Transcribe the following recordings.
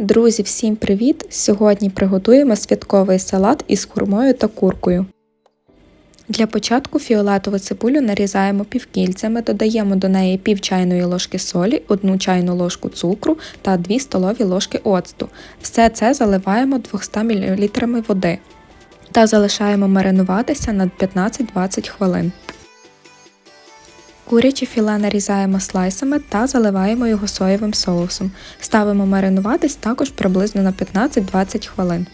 Друзі, всім привіт! Сьогодні приготуємо святковий салат із хурмою та куркою. Для початку фіолетову цибулю нарізаємо півкільцями, додаємо до неї пів чайної ложки солі, 1 чайну ложку цукру та 2 столові ложки оцту. Все це заливаємо 200 мл води та залишаємо маринуватися на 15-20 хвилин. Куряче філе нарізаємо слайсами та заливаємо його соєвим соусом. Ставимо маринуватись також приблизно на 15-20 хвилин.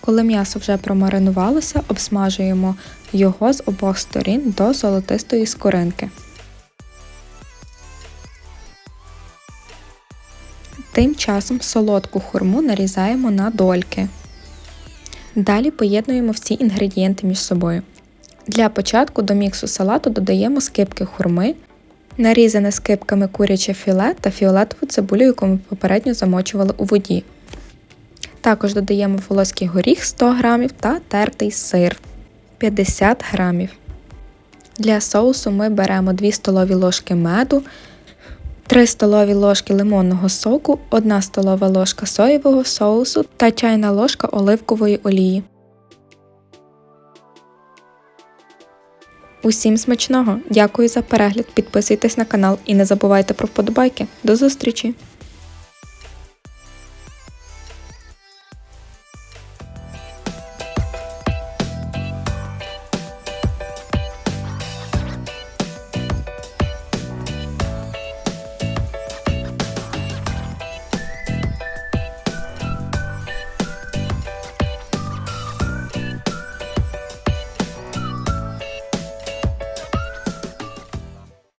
Коли м'ясо вже промаринувалося, обсмажуємо його з обох сторін до золотистої скоринки. Тим часом солодку хурму нарізаємо на дольки. Далі поєднуємо всі інгредієнти між собою. Для початку до міксу салату додаємо скипки хурми, нарізане скипками куряче філе та фіолетову цибулю, яку ми попередньо замочували у воді. Також додаємо волоський горіх 100 г та тертий сир 50 г. Для соусу ми беремо 2 столові ложки меду, 3 столові ложки лимонного соку, 1 столова ложка соєвого соусу та чайна ложка оливкової олії. Усім смачного! Дякую за перегляд, підписуйтесь на канал і не забувайте про вподобайки. До зустрічі!